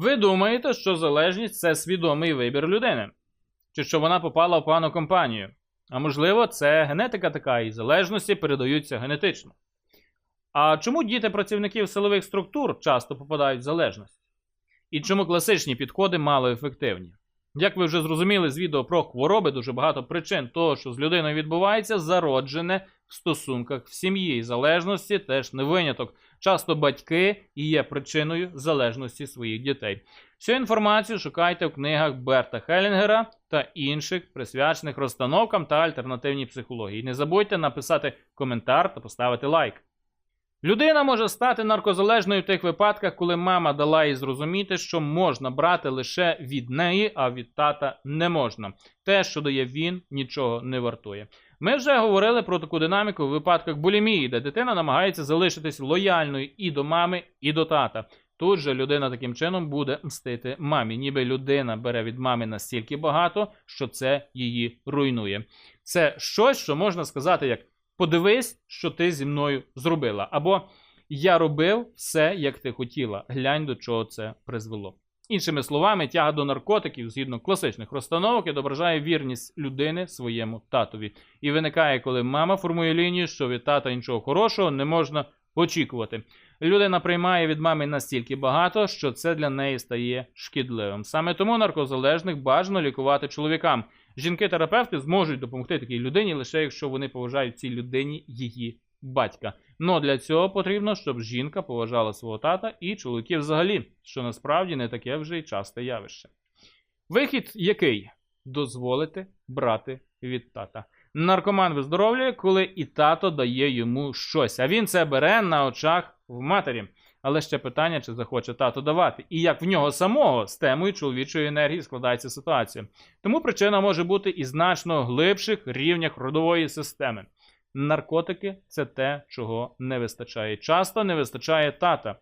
Ви думаєте, що залежність це свідомий вибір людини? Чи що вона попала в погану компанію? А можливо, це генетика така, і залежності передаються генетично. А чому діти працівників силових структур часто попадають в залежність? І чому класичні підходи малоефективні? Як ви вже зрозуміли з відео про хвороби, дуже багато причин того, що з людиною відбувається, зароджене стосунках в сім'ї. Залежності теж не виняток. Часто батьки і є причиною залежності своїх дітей. Всю інформацію шукайте в книгах Берта Хелінгера та інших, присвячених розстановкам та альтернативній психології. Не забудьте написати коментар та поставити лайк. Людина може стати наркозалежною в тих випадках, коли мама дала їй зрозуміти, що можна брати лише від неї, а від тата не можна. Те, що дає він, нічого не вартує. Ми вже говорили про таку динаміку в випадках булімії, де дитина намагається залишитись лояльною і до мами, і до тата. Тут же людина таким чином буде мстити мамі, ніби людина бере від мами настільки багато, що це її руйнує. Це щось, що можна сказати як подивись, що ти зі мною зробила. Або я робив все, як ти хотіла. Глянь, до чого це призвело. Іншими словами, тяга до наркотиків згідно класичних розстановок відображає вірність людини своєму татові. І виникає, коли мама формує лінію, що від тата нічого хорошого не можна очікувати. Людина приймає від мами настільки багато, що це для неї стає шкідливим. Саме тому наркозалежних бажано лікувати чоловікам. Жінки-терапевти зможуть допомогти такій людині лише якщо вони поважають цій людині її батька. Но для цього потрібно, щоб жінка поважала свого тата і чоловіків взагалі, що насправді не таке вже й часте явище. Вихід який? Дозволити брати від тата. Наркоман виздоровлює, коли і тато дає йому щось, а він це бере на очах в матері. Але ще питання, чи захоче тато давати, і як в нього самого з темою чоловічої енергії складається ситуація. Тому причина може бути і значно глибших рівнях родової системи. Наркотики це те, чого не вистачає. Часто не вистачає тата.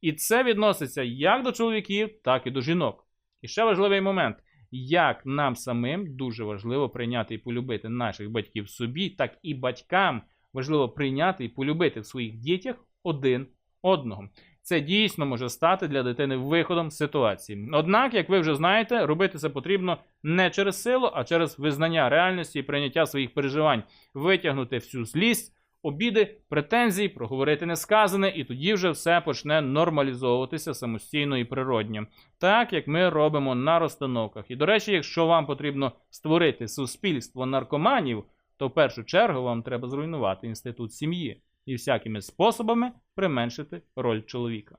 І це відноситься як до чоловіків, так і до жінок. І ще важливий момент: як нам самим дуже важливо прийняти і полюбити наших батьків собі, так і батькам важливо прийняти і полюбити в своїх дітях один одного. Це дійсно може стати для дитини виходом з ситуації. Однак, як ви вже знаєте, робити це потрібно не через силу, а через визнання реальності і прийняття своїх переживань, витягнути всю злість, обіди, претензії, проговорити несказане, і тоді вже все почне нормалізовуватися самостійно і природньо, так як ми робимо на розстановках. І до речі, якщо вам потрібно створити суспільство наркоманів, то в першу чергу вам треба зруйнувати інститут сім'ї і всякими способами применшити роль чоловіка.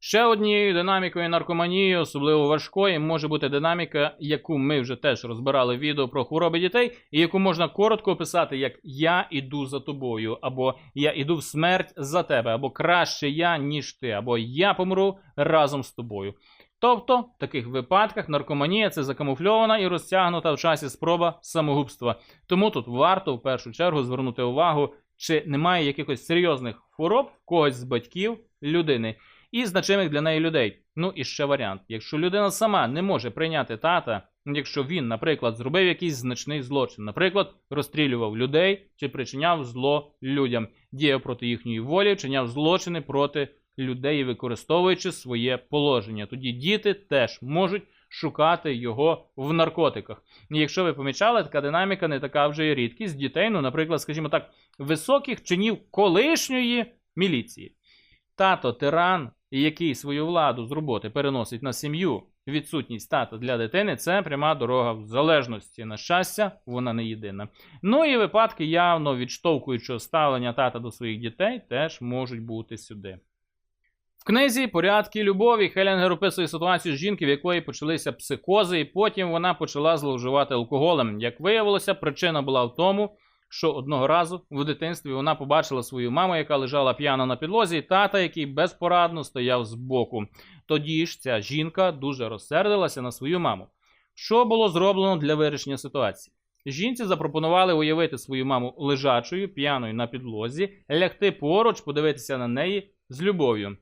Ще однією динамікою наркоманії, особливо важкої, може бути динаміка, яку ми вже теж розбирали в відео про хвороби дітей, і яку можна коротко описати як Я іду за тобою, або Я іду в смерть за тебе, або краще я, ніж ти, або Я помру разом з тобою. Тобто, в таких випадках наркоманія це закамуфльована і розтягнута в часі спроба самогубства. Тому тут варто в першу чергу звернути увагу, чи немає якихось серйозних хвороб в когось з батьків людини і значимих для неї людей. Ну і ще варіант: якщо людина сама не може прийняти тата, якщо він, наприклад, зробив якийсь значний злочин, наприклад, розстрілював людей чи причиняв зло людям, діяв проти їхньої волі, вчиняв злочини проти людей, використовуючи своє положення. Тоді діти теж можуть шукати його в наркотиках. І якщо ви помічали, така динаміка не така вже й рідкість дітей, ну, наприклад, скажімо так, високих чинів колишньої міліції. Тато тиран, який свою владу з роботи переносить на сім'ю, відсутність тата для дитини це пряма дорога в залежності. На щастя, вона не єдина. Ну і випадки явно відштовхуючого ставлення тата до своїх дітей теж можуть бути сюди. В книзі Порядки любові Хеленгер описує ситуацію з жінки, в якої почалися психози, і потім вона почала зловживати алкоголем. Як виявилося, причина була в тому, що одного разу в дитинстві вона побачила свою маму, яка лежала п'яна на підлозі, і тата, який безпорадно стояв збоку. Тоді ж ця жінка дуже розсердилася на свою маму. Що було зроблено для вирішення ситуації? Жінці запропонували уявити свою маму лежачою, п'яною на підлозі, лягти поруч, подивитися на неї з любов'ю.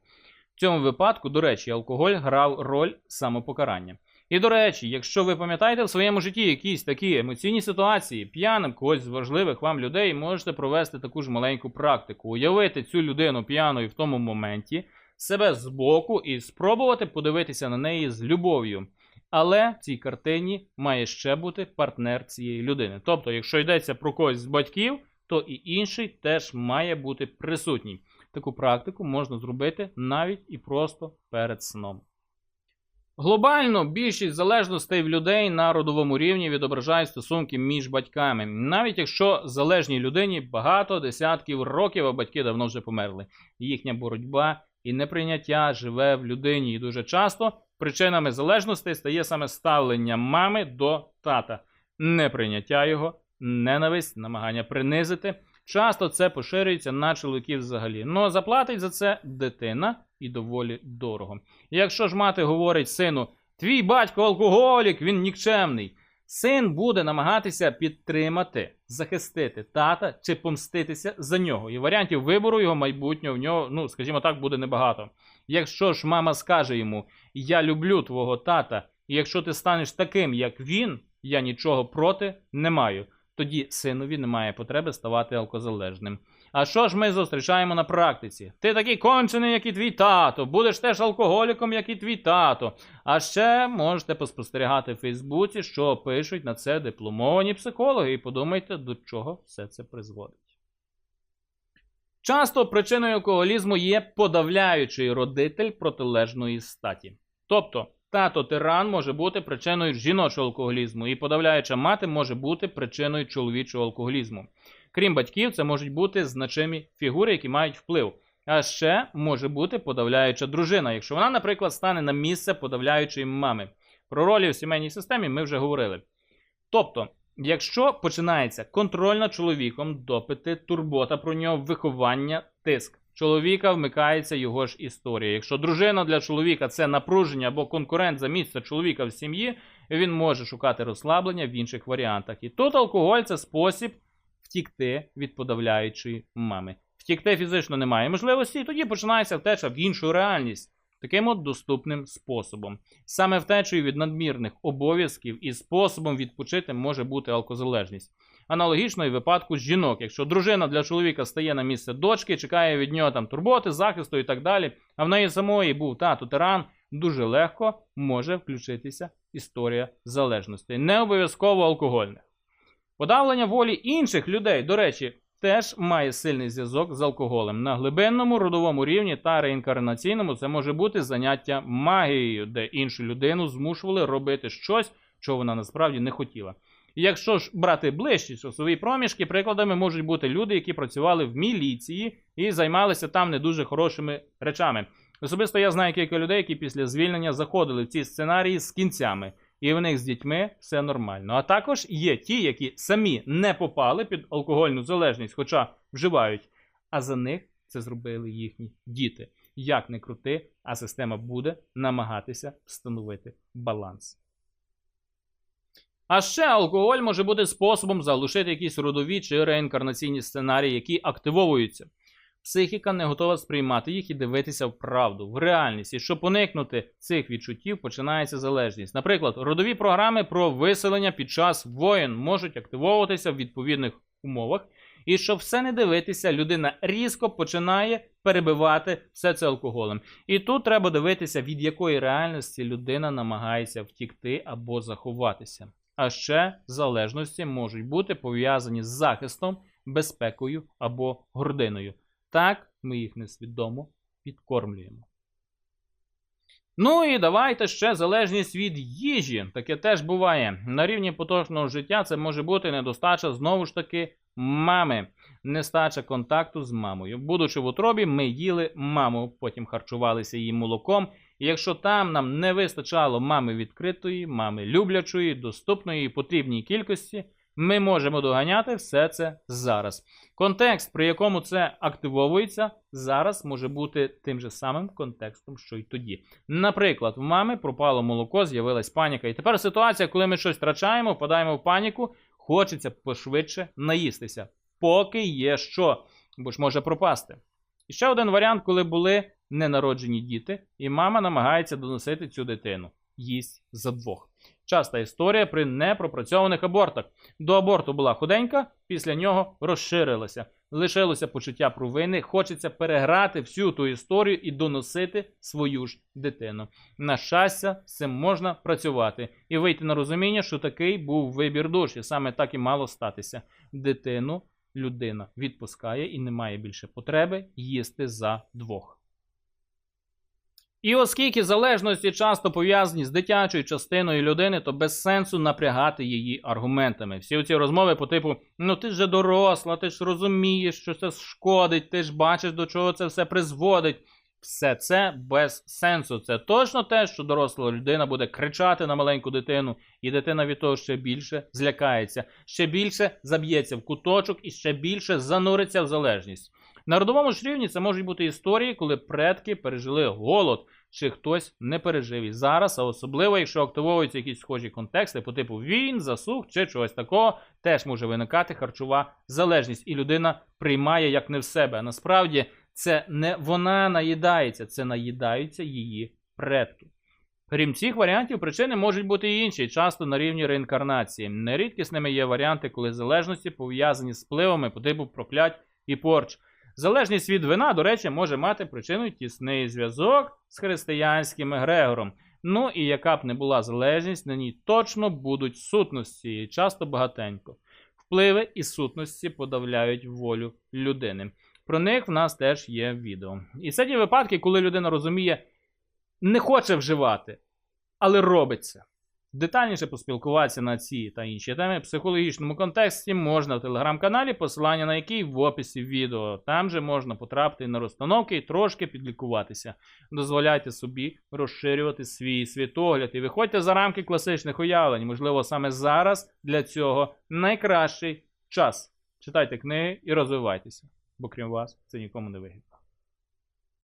В цьому випадку, до речі, алкоголь грав роль самопокарання. І до речі, якщо ви пам'ятаєте в своєму житті якісь такі емоційні ситуації, п'яним когось з важливих вам людей, можете провести таку ж маленьку практику, уявити цю людину п'яною в тому моменті, себе збоку і спробувати подивитися на неї з любов'ю. Але в цій картині має ще бути партнер цієї людини. Тобто, якщо йдеться про когось з батьків, то і інший теж має бути присутній. Таку практику можна зробити навіть і просто перед сном. Глобально більшість залежностей в людей на родовому рівні відображають стосунки між батьками, навіть якщо залежній людині багато десятків років, а батьки давно вже померли. Їхня боротьба і неприйняття живе в людині, і дуже часто причинами залежностей стає саме ставлення мами до тата, неприйняття його, ненависть, намагання принизити. Часто це поширюється на чоловіків взагалі. Ну заплатить за це дитина і доволі дорого. Якщо ж мати говорить сину, твій батько алкоголік, він нікчемний. Син буде намагатися підтримати, захистити тата чи помститися за нього. І варіантів вибору його майбутнього в нього, ну скажімо так, буде небагато. Якщо ж мама скаже йому: Я люблю твого тата, і якщо ти станеш таким, як він, я нічого проти не маю. Тоді синові немає потреби ставати алкозалежним. А що ж ми зустрічаємо на практиці? Ти такий кончений, як і твій тато, будеш теж алкоголіком, як і твій тато. А ще можете поспостерігати в Фейсбуці, що пишуть на це дипломовані психологи, і подумайте, до чого все це призводить. Часто причиною алкоголізму є подавляючий родитель протилежної статі. Тобто, тато тиран може бути причиною жіночого алкоголізму, і подавляюча мати може бути причиною чоловічого алкоголізму. Крім батьків, це можуть бути значимі фігури, які мають вплив. А ще може бути подавляюча дружина, якщо вона, наприклад, стане на місце подавляючої мами. Про ролі в сімейній системі ми вже говорили. Тобто, якщо починається контроль над чоловіком, допити, турбота про нього, виховання, тиск. Чоловіка вмикається його ж історія. Якщо дружина для чоловіка це напруження або конкурент за місце чоловіка в сім'ї, він може шукати розслаблення в інших варіантах. І тут алкоголь це спосіб втікти від подавляючої мами. Втікти фізично немає можливості, і тоді починається втеча в іншу реальність. Таким от доступним способом. Саме втечею від надмірних обов'язків і способом відпочити може бути алкозалежність. Аналогічно і в випадку жінок. Якщо дружина для чоловіка стає на місце дочки, чекає від нього там турботи, захисту і так далі, а в неї самої був тато тиран, дуже легко може включитися історія залежності. Не обов'язково алкогольних. Подавлення волі інших людей, до речі, теж має сильний зв'язок з алкоголем. На глибинному родовому рівні та реінкарнаційному це може бути заняття магією, де іншу людину змушували робити щось, чого вона насправді не хотіла. Якщо ж брати ближчі часові проміжки, прикладами можуть бути люди, які працювали в міліції і займалися там не дуже хорошими речами. Особисто я знаю кілька людей, які після звільнення заходили в ці сценарії з кінцями, і в них з дітьми все нормально. А також є ті, які самі не попали під алкогольну залежність, хоча вживають, а за них це зробили їхні діти. Як не крути, а система буде намагатися встановити баланс. А ще алкоголь може бути способом заглушити якісь родові чи реінкарнаційні сценарії, які активовуються. Психіка не готова сприймати їх і дивитися в правду, в реальність. І щоб уникнути цих відчуттів, починається залежність. Наприклад, родові програми про виселення під час воєн можуть активовуватися в відповідних умовах. І щоб все не дивитися, людина різко починає перебивати все це алкоголем. І тут треба дивитися, від якої реальності людина намагається втікти або заховатися. А ще залежності можуть бути пов'язані з захистом, безпекою або гординою. Так ми їх несвідомо підкормлюємо. Ну і давайте ще залежність від їжі. Таке теж буває. На рівні поточного життя це може бути недостача знову ж таки мами, нестача контакту з мамою. Будучи в утробі, ми їли маму, потім харчувалися її молоком. І якщо там нам не вистачало мами відкритої, мами люблячої, доступної і потрібній кількості, ми можемо доганяти все це зараз. Контекст, при якому це активовується, зараз може бути тим же самим контекстом, що й тоді. Наприклад, в мами пропало молоко, з'явилась паніка. І тепер ситуація, коли ми щось втрачаємо, впадаємо в паніку, хочеться пошвидше наїстися, поки є що, бо ж може пропасти. І ще один варіант, коли були ненароджені діти, і мама намагається доносити цю дитину. Їсть за двох. Часта історія при непропрацьованих абортах. До аборту була худенька, після нього розширилася. лишилося почуття провини, хочеться переграти всю ту історію і доносити свою ж дитину. На щастя, з цим можна працювати і вийти на розуміння, що такий був вибір душі. Саме так і мало статися. Дитину людина відпускає і не має більше потреби їсти за двох. І оскільки залежності часто пов'язані з дитячою частиною людини, то без сенсу напрягати її аргументами. Всі ці розмови по типу: ну ти ж доросла, ти ж розумієш, що це шкодить, ти ж бачиш, до чого це все призводить. Все це без сенсу. Це точно те, що доросла людина буде кричати на маленьку дитину, і дитина від того ще більше злякається, ще більше заб'ється в куточок і ще більше зануриться в залежність. На родовому ж рівні це можуть бути історії, коли предки пережили голод, чи хтось не пережив і зараз, а особливо, якщо активовуються якісь схожі контексти по типу війн, засух чи чогось такого, теж може виникати харчова залежність, і людина приймає як не в себе. А насправді це не вона наїдається, це наїдаються її предки. Крім цих варіантів, причини можуть бути і інші, часто на рівні реінкарнації. Нерідкісними є варіанти, коли залежності пов'язані з впливами по типу проклять і порч. Залежність від вина, до речі, може мати причиною тісний зв'язок з християнським егрегором. Ну і яка б не була залежність, на ній точно будуть сутності, часто багатенько. Впливи і сутності подавляють волю людини. Про них в нас теж є відео. І це ті випадки, коли людина розуміє, не хоче вживати, але робить це. Детальніше поспілкуватися на ці та інші теми в психологічному контексті можна в телеграм-каналі, посилання на який в описі відео. Там же можна потрапити на розстановки і трошки підлікуватися. Дозволяйте собі розширювати свій світогляд і виходьте за рамки класичних уявлень. Можливо, саме зараз для цього найкращий час. Читайте книги і розвивайтеся, бо крім вас це нікому не вигідно.